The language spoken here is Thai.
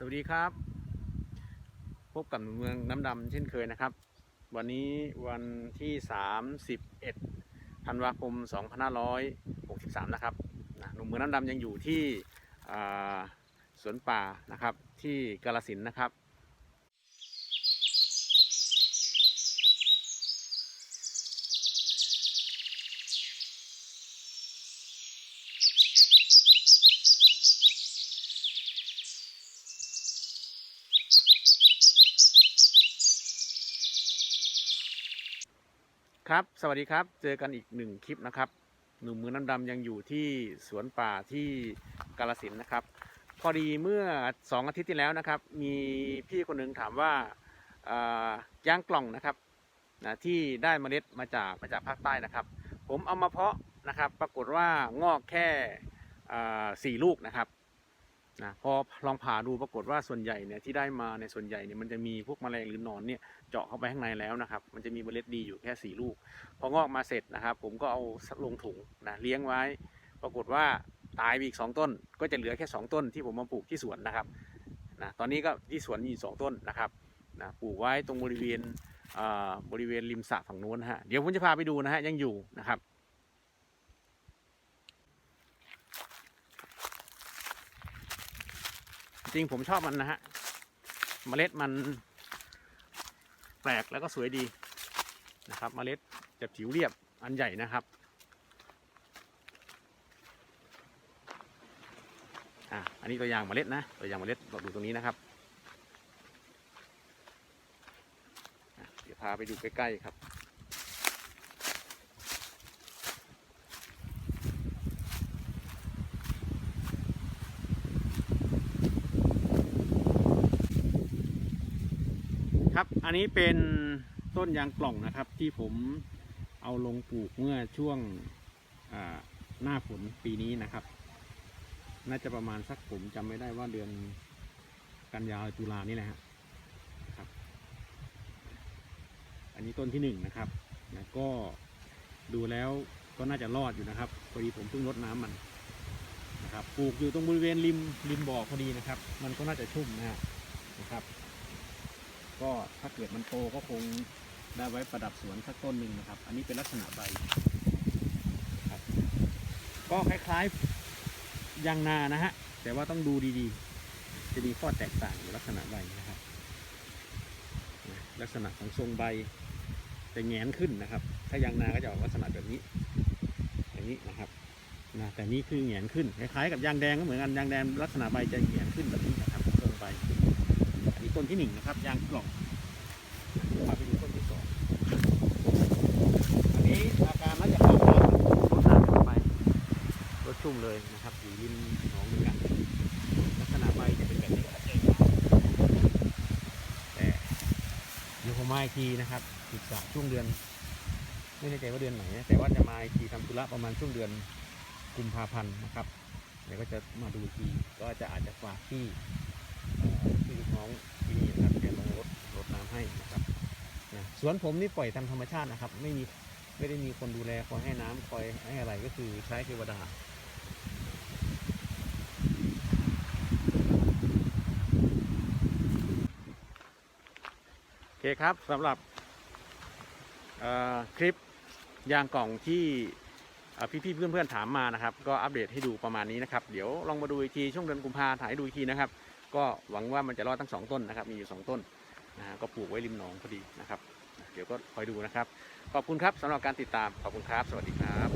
สวัสดีครับ พบกับหนุ่มเมืองน้ำดำเช่นเคยนะครับ วันนี้วันที่ 31ธันวาคม 2563 นะครับหนุ่มเมืองน้ำดำยังอยู่ที่สวนป่านะครับ ที่กาลสินนะครับ ครับ สวัสดีครับ เจอกันอีกหนึ่งคลิปนะครับ หนุ่มมือน้ำดำยังอยู่ที่สวนป่าที่กาลสินนะครับ พอดีเมื่อสองอาทิตย์ที่แล้วนะครับ มีพี่คนหนึ่งถามว่าอ่ายางกล่องนะครับนะที่ได้เมล็ดมาจากมาจากภาคใต้นะครับ ผมเอามาเพาะนะครับ ปรากฏว่างอกแค่สี่ลูกนะครับ นะพอลองผ่าดูปรากฏว่าส่วนใหญ่เนี่ยที่ได้มาในส่วนใหญ่เนี่ยมันจะมีพวกแมลงหรือหนอนเนี่ยเจาะเข้าไปข้างในแล้วนะครับ มันจะมีเมล็ดดีอยู่แค่สี่ลูก พองอกมาเสร็จนะครับ ผมก็เอาลงถุงนะเลี้ยงไว้ ปรากฏว่าตายไปอีกสองต้น ก็จะเหลือแค่สองต้นที่ผมมาปลูกที่สวนนะครับนะตอนนี้ก็ที่สวนมีอยู่สองต้นนะครับนะปลูกไว้ตรงบริเวณอ่าบริเวณริมสระฝั่งนู้นฮะเดี๋ยวผมจะพาไปดูนะฮะยังอยู่นะครับ จริงผมชอบมันนะฮะเมล็ดมันแปลกแล้วก็สวยดีนะครับเมล็ดจะผิวเรียบอันใหญ่นะครับอะอันนี้ตัวอย่างเมล็ดนะตัวอย่างเมล็ดเราดูตรงนี้นะครับเดี๋ยวพาไปดูใกล้ๆครับ ครับ อันนี้เป็นต้นยางกล่องนะครับ ที่ผมเอาลงปลูกเมื่อช่วงหน้าฝนปีนี้นะครับ น่าจะประมาณสักผมจำไม่ได้ว่าเดือนกันยาตุลานี่แหละฮะครับ อันนี้ต้นที่หนึ่งนะครับนะก็ดูแล้วก็น่าจะรอดอยู่นะครับพอดีผมเพิ่งรดน้ำมันนะครับ ปลูกอยู่ตรงบริเวณริมริมบ่อพอดีนะครับ มันก็น่าจะชุ่มนะฮะนะครับ ก็ถ้าเกิดมันโตก็คงได้ไว้ประดับสวนสักต้นหนึ่งนะครับ อันนี้เป็นลักษณะใบครับก็คล้ายๆยางนานะฮะ แต่ว่าต้องดูดีๆ จะมีข้อแตกต่างอยู่ลักษณะใบนะครับ ลักษณะของทรงใบจะแงนขึ้นนะครับ ถ้ายางนาก็จะออกลักษณะแบบนี้อย่างนี้นะครับนะแต่นี่คือแงนขึ้น คล้ายๆกับยางแดงก็เหมือนกัน ยางแดงลักษณะใบจะแงนขึ้นแบบนี้นะครับทรงใบ ต้นที่หนึ่งนะครับยางกล่องพาไปดูต้นที่สองอันนี้อาการน่าจะเข้าน้ำรดน้ำเข้าไปรดชุ่มเลยนะครับอยู่ริมหนองเหมือนกันลักษณะใบจะเป็นแบบนี้แต่เดี๋ยวผมมาอีกทีนะครับศึกษาช่วงเดือน ไม่แน่ใจว่าเดือนไหนนะแต่ว่าจะมาอีกทีทำธุระประมาณช่วงเดือนกุมภาพันธ์นะครับเดี๋ยวก็จะมาดูทีก็จะอาจจะฝากที่เอ่อที่ น้องที่นี่นะครับแกลงรถรดน้ำให้นะครับนะสวนผมนี่ปล่อยตามธรรมชาตินะครับ ไม่มีไม่ได้มีคนดูแลคอยให้น้ำคอยให้อะไรก็คือใช้เทวดาโอเคครับสำหรับคลิปยางกล่องที่พี่ๆเพื่อนๆถามมานะครับ ก็อัปเดตให้ดูประมาณนี้นะครับ เดี๋ยวลองมาดูอีกทีช่วงเดือนกุมภาถ่ายให้ดูอีกทีนะครับ ก็หวังว่ามันจะรอดทั้งสองต้นนะครับ มีอยู่สองต้นนะฮะก็ปลูกไว้ริมหนองพอดีนะครับ เดี๋ยวก็คอยดูนะครับ ขอบคุณครับสำหรับการติดตาม ขอบคุณครับ สวัสดีครับ